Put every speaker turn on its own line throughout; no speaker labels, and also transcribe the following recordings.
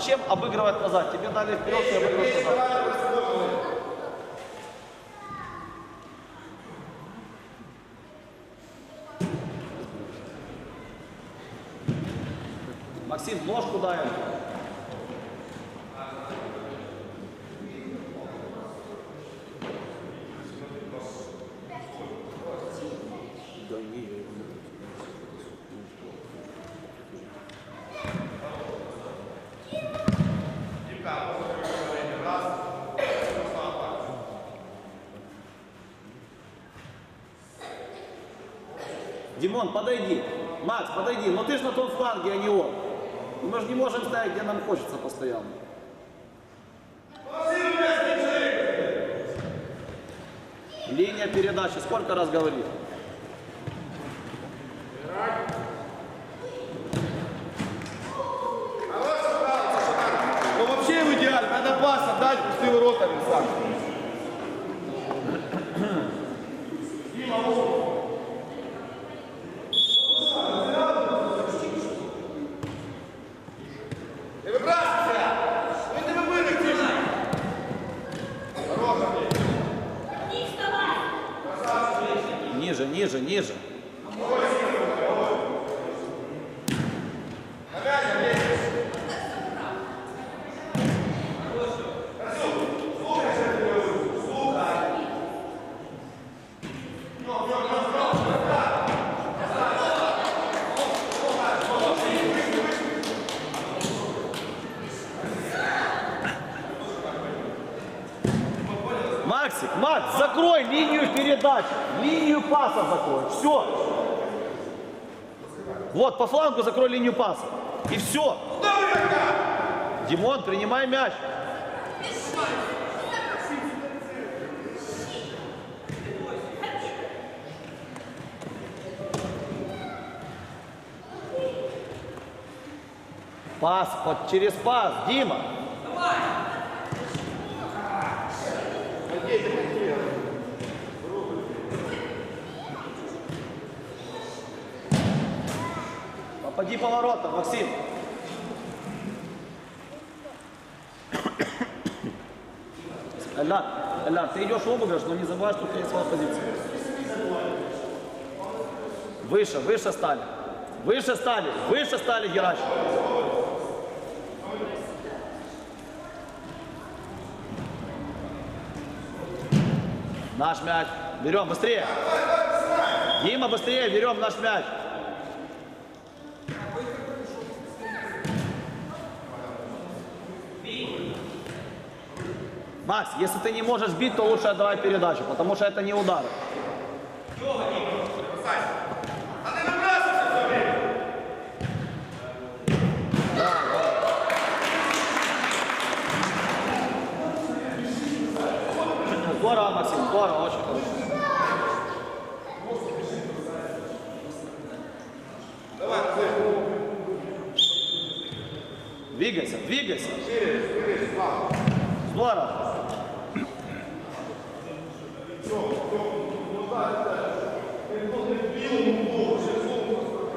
зачем обыгрывать назад? Тебе дали вперед, ты обыгрываешь назад. Максим, ножку дай. Подойди. Макс, подойди. Но ты же на том фланге, а не он. И Мы же не можем ставить, где нам хочется постоянно. Линия передачи. Сколько раз говорит?
Ну вообще в идеале, надо пас отдать, пустые ворота, сам. Не вибрасуйся! Ми тебе вилетіли!
Ниже, ниже, ниже. Максик, Макс, закрой линию передач, линию паса закрой, все. Вот, по флангу закрой линию паса. И все. Димон, принимай мяч. Пас, под, через пас, Дима. Попади по воротам, Максим. Эльдар, Эльдар, ты идешь в обыгрыш, но не забывай, что тебя есть своя позиция. Выше, выше стали. Выше стали, выше стали, Герач. Наш мяч. Берем, быстрее. Дима, быстрее, берем наш мяч. Макс, если ты не можешь бить, то лучше отдавай передачу, потому что это не удар.
А не вибрасуйся все время!
Здорово, Максим, здорово, очень хорошо.
Давай, Назир.
Двигайся, двигайся.
Шире, шире, слава.
Здорово.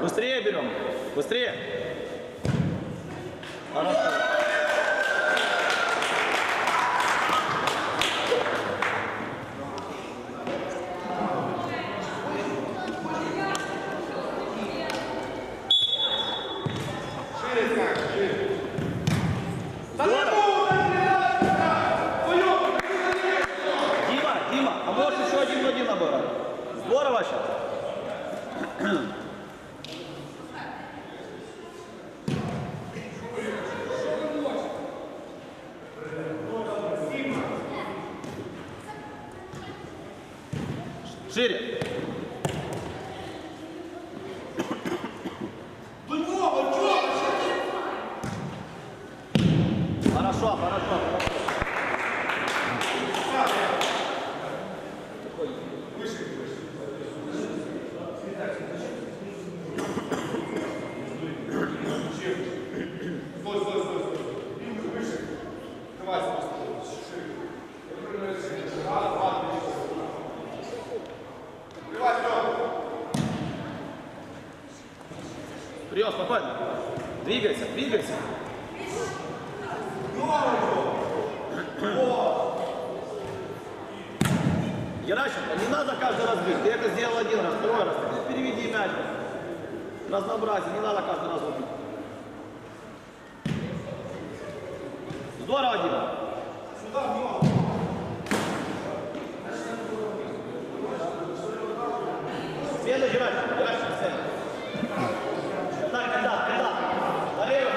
Быстрее берем, быстрее. Хорошо.
Шире, Саня, шире.
Дима, Дима, а можешь еще один в один набирать? Здорово сейчас. Шире. Хорошо, хорошо, хорошо. Спокойно. Двигайся, двигайся. Геращенко, не надо каждый раз бить. Ты это сделал один раз, второй раз. Ну, Переведи мяч. Разнообразие, не надо каждый раз бить. Здорово, Дима. Следуй, Геращенко, Геращенко, следуй. Так, когда, когда? Налево,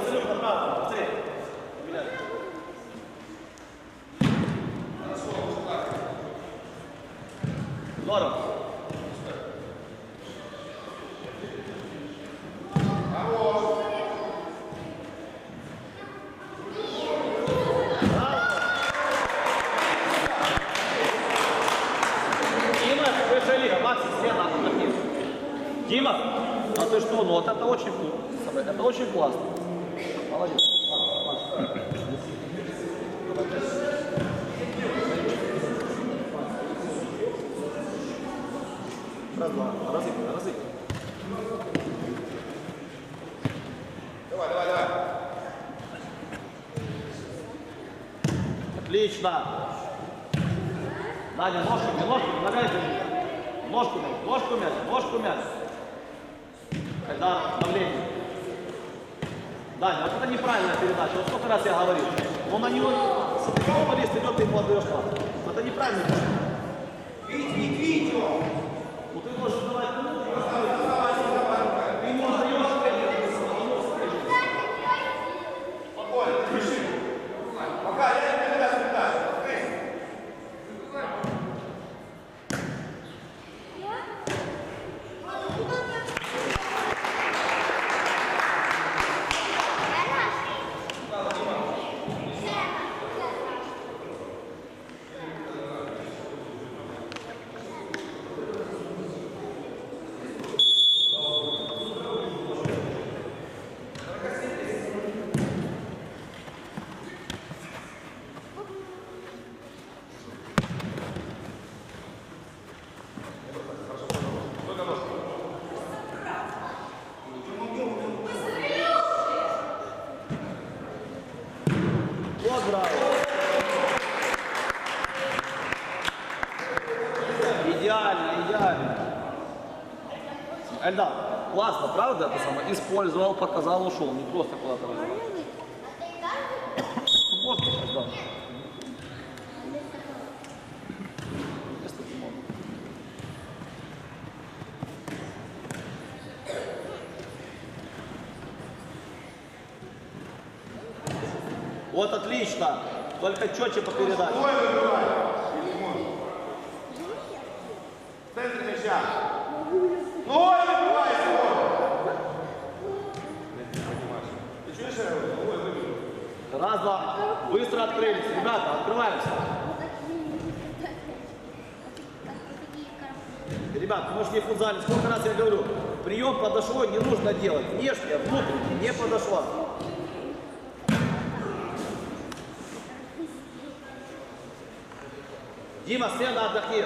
абсолютно направо. Быстрее. Гуляй. Здорово. Дима, это высшая лига, Макс, все надо отдохнуть. Дима, а ты что, ну вот это очень вкусно. Это очень классно. Молодец. Макс, Макс. Раз, два, разыгрывай, разыгрывай.
Давай, давай, давай.
Отлично. Надя, ножку, ножку, ногай за Ножку мяч, ножку мяч. Когда давление. Даня, вот это неправильная передача. Вот сколько раз я говорил. Он на него, футболист идет, ты ему отдаешь пас. Это неправильно.
Видите, видите.
Ну ты можешь давать, ну, ты ему отдаешь,
Спокойно, пиши. Пока я не передачу передачу.
Вот браво. Идеально, идеально. Эльдар, классно, правда, это самое? Использовал, показал, ушел, не просто куда-то. Место Тимона. Вот отлично. Только четче по передаче. Открылись. Ребята, открываемся. Ребят, мы же не в футзале. Сколько раз я говорю, прием подошвой не нужно делать. Внешне, внутренне, не подошла. Дима, смена отдохни.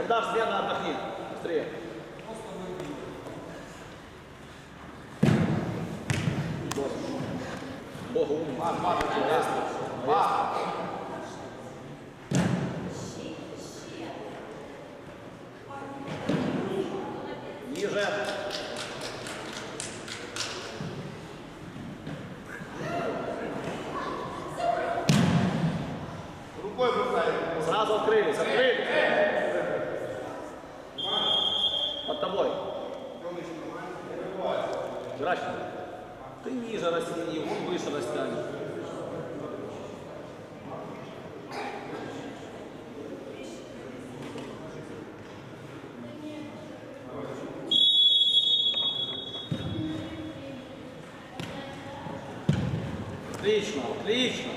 Эльдар, смена отдохни. Быстрее. Богу,
Мат, мат, мат.
Vá. Отлично, отлично.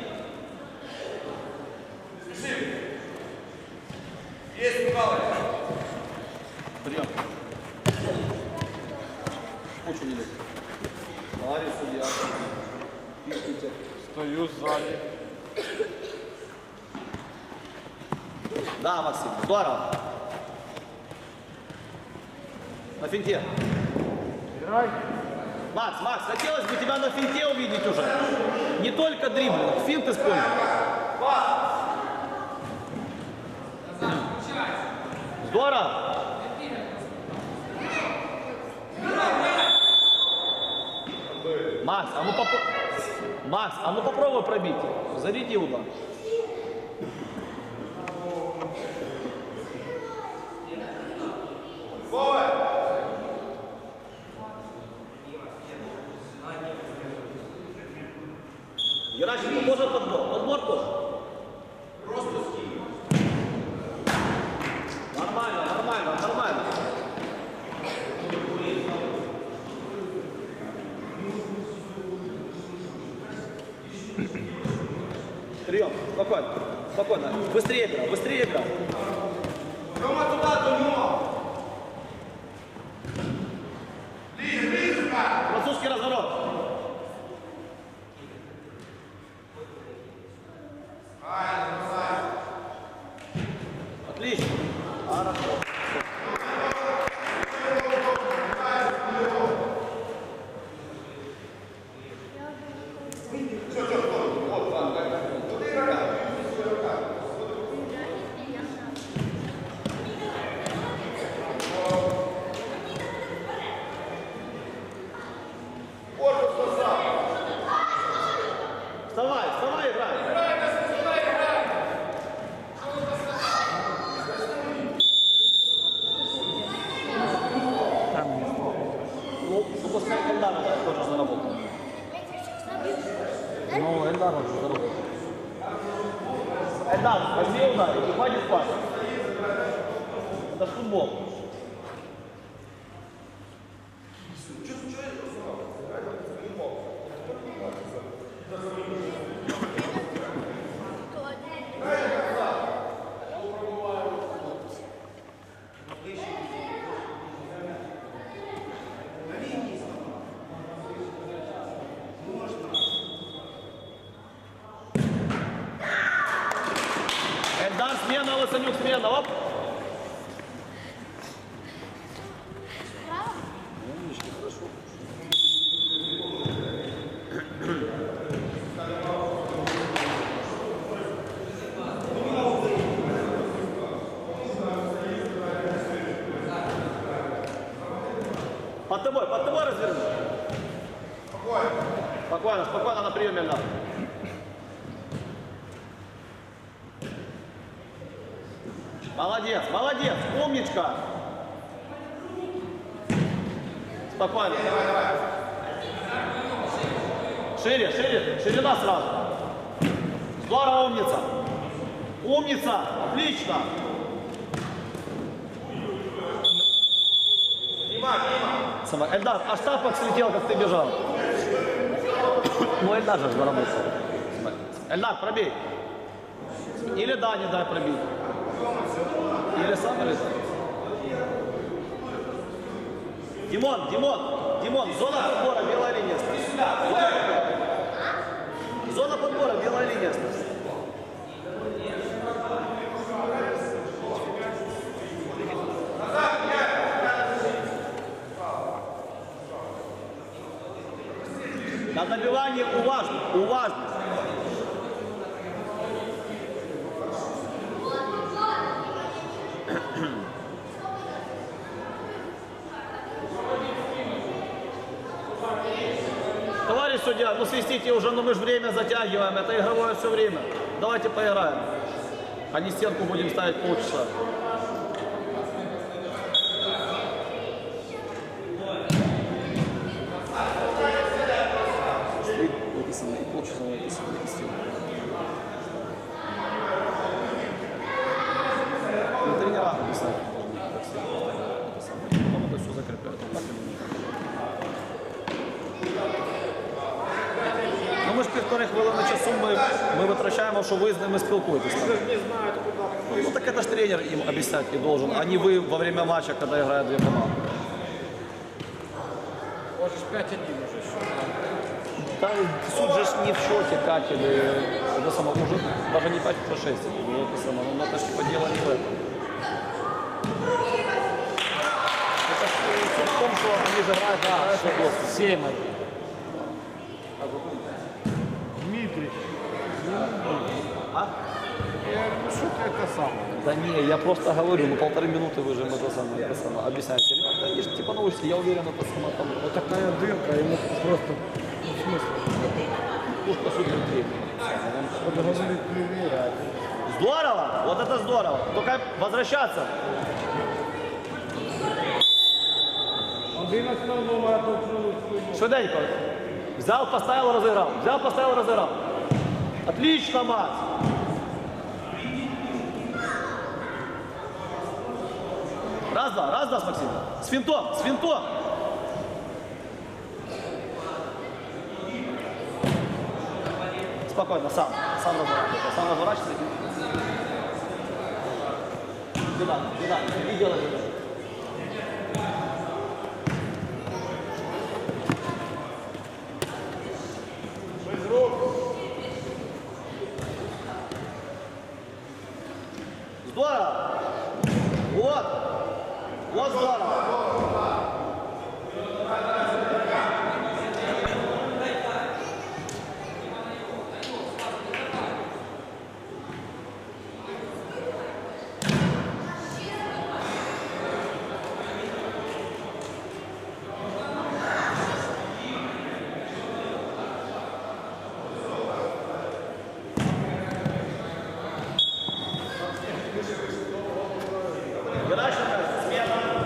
Есть, Михалыч.
Прием. Очень не Ларри, судья. Пишите.
Стою сзади.
Да, Максим, здорово. На финте.
Играй.
Макс, Макс, хотелось бы тебя на финте увидеть уже. Не только дриблинг, финт используй. Здорово. Макс, а ну попро- Макс, а ну попробуй пробить. Заряди удар. Отлично. Хорошо. Вставай, вставай, играй. Ну, ну пускай Эльдар тоже заработал. Ну, Эльдар уже заработал. Эльдар, возьми удар и хватит пас. Это ж футбол. Эльдар, смена, Лысанюк, смена. Оп. Под тобой, под тобой разверни. Спокойно, спокойно на приеме надо. Молодец, молодец, умничка. Спокойно. Шире, шире, ширина сразу. Здорово, умница. Умница, отлично. Сама. Эльдар, тапок слетел, как ты бежал. Ну, Эльдар же заработал. Эльдар, пробей. Или да, не дай пробить. Или сам, или. Димон, Димон, Димон, зона подбора, белая линия. Зона подбора. Зона подбора, белая линия. На добивании уважно, уважно. Товарищ судья, свистите уже, ну мы же время затягиваем, это игровое все время. Давайте поиграем. А не стенку будем ставить полчаса. Написано и. півтори хвилини часу ми, ми витрачаємо, що ви з ними спілкуєтесь. Ну так это ж тренер им объяснять и должен, а не вы во время матча, когда играют две команды.
Можеш 5-1 уже счет.
Да, суд же ж не в счете катили, это само, уже даже не 5, а 6. Ну, это само, ну это ж типа дело не в этом. Это ж, э, суть в том, что они же играют, да,
Да,
что
что 7
Дмитрий.
А?
Я говорю, ну что ты это самое?
Да не, я просто говорю, ну полторы минуты вы же это самое, это самое объясняете. Ребята, они же типа научатся, я уверен, это самое там.
Вот такая дырка, ему просто, ну, в смысле,
Пушка супер Здорово! Вот это здорово! Только возвращаться.
11 номера толкнул
Швиденько. Взял, поставил, разыграл. Взял, поставил, разыграл. Отлично, Макс. Раз, два, раз, два, с Максимом. С финтом, с финтом. Спокойно, сам. Сам разворачивайся. Сам разворачивайся. Сюда, сюда. И делай. Здорово! Вот! Вот здорово! Геращенко, смена.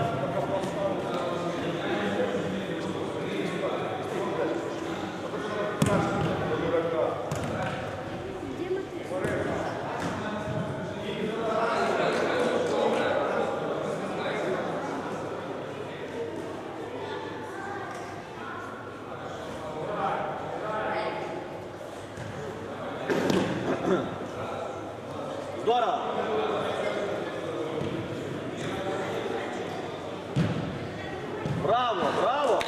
Здорово! Браво, браво!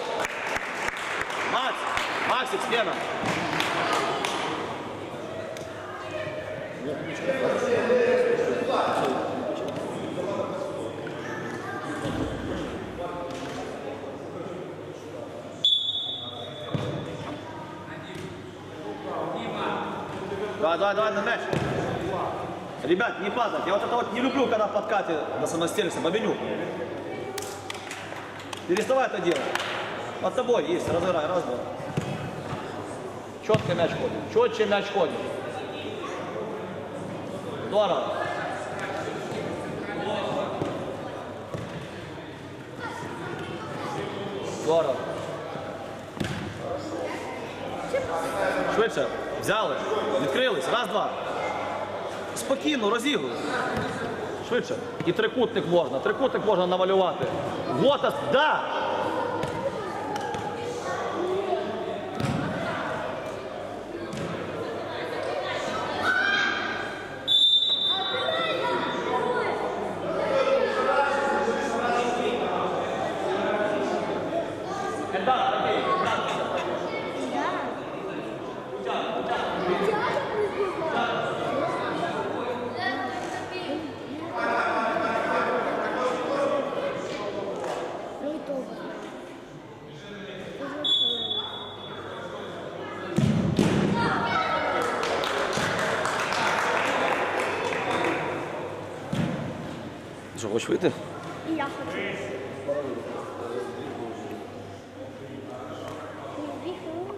Макс, Максик, смена. Давай, давай, на мяч. Ребят, не падать. Я вот это вот не люблю, когда в подкате на самостельности бобеню. Переставай это делать. Под тобой есть, разыграй, раз, два. Четко мяч ходит, четче мяч ходит. Здорово. Здорово. Швидше. Взяли. Відкрились. Раз, два. Спокійно, розігруй. Швидше. І трикутник можна. Трикутник можна намалювати. Вот, ос- да. хочеш вийти?
І я хочу. Дві хвилини.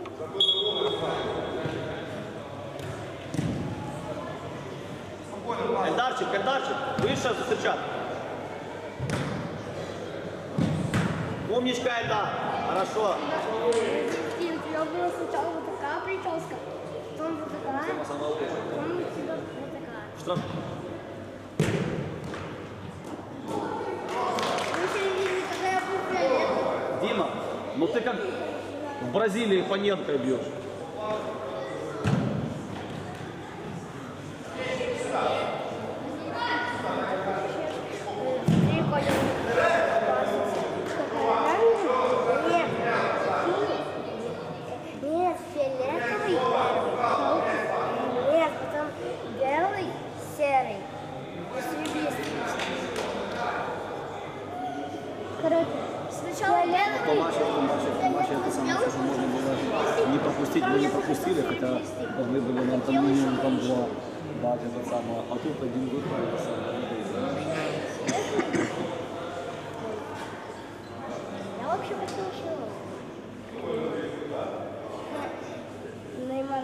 Ельдарчик, Ельдарчик, вийшов зустрічати. Умничка, Ельдар. Хорошо.
И у тебя была сначала вот такая прическа, потом вот такая, потом у тебя вот такая.
Штраф. Ну ты как в Бразилии Паненко бьешь.
Три поля. Нет. Нет, фиолетовый первый. Нет, потом белый, серый. Серебристый. Короче, Сначала я
По матчу, по матчу, по матчу это самое, что можно было не пропустить, мы не пропустили, хотя должны были нам там минимум там два дать это самое, а тут один из-за.
Я вообще хотел еще. Неймар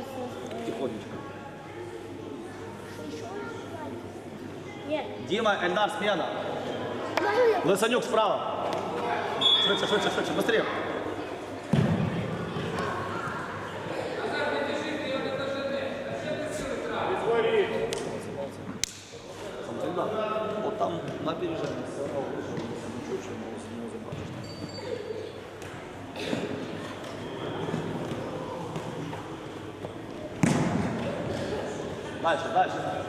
Тихонечко.
Нет.
Дима, Эльдар, смена. Лысанюк справа. Швидше, швидше, швидше, быстрее. Да. Вот там на опережение. Дальше, дальше.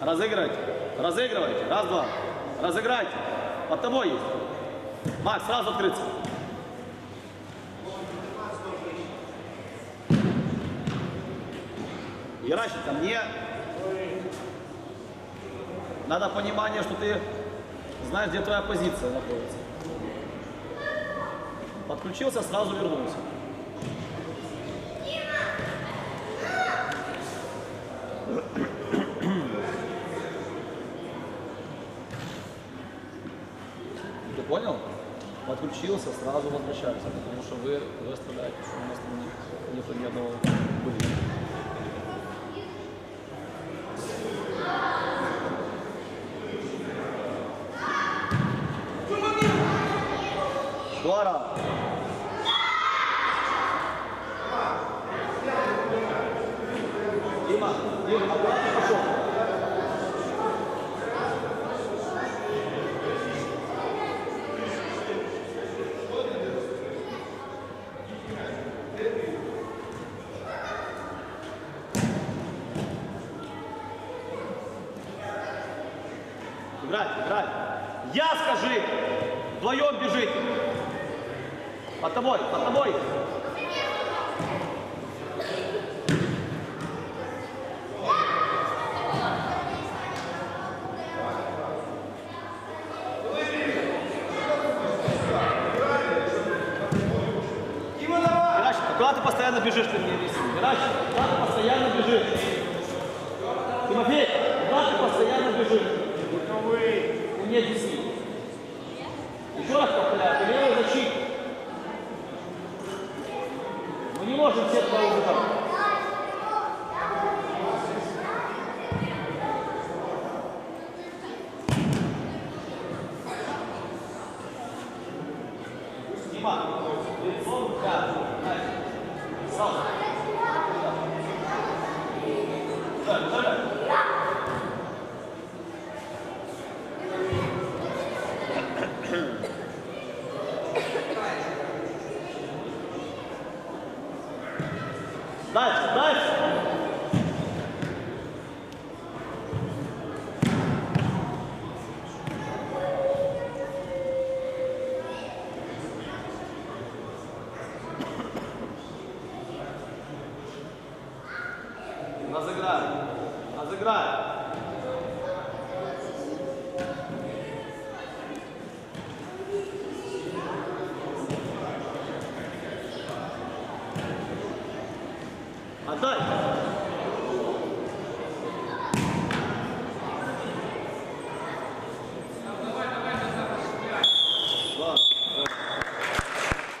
Разыгрывайте. Разыгрывайте. Раз, два. Разыграйте. Под тобой есть. Макс, сразу открыться. Яращик, ко мне. Надо понимание, что ты знаешь, где твоя позиция находится. Подключился, сразу вернулся. Подключился, сразу возвращается, потому что вы, вы оставляете, что у нас там не- нету ни одного были. Здорово. Ты постоянно бежишь, ты мне объясни? Геращик, куда ты постоянно бежишь? Тимофей, куда ты постоянно бежишь? Ну мне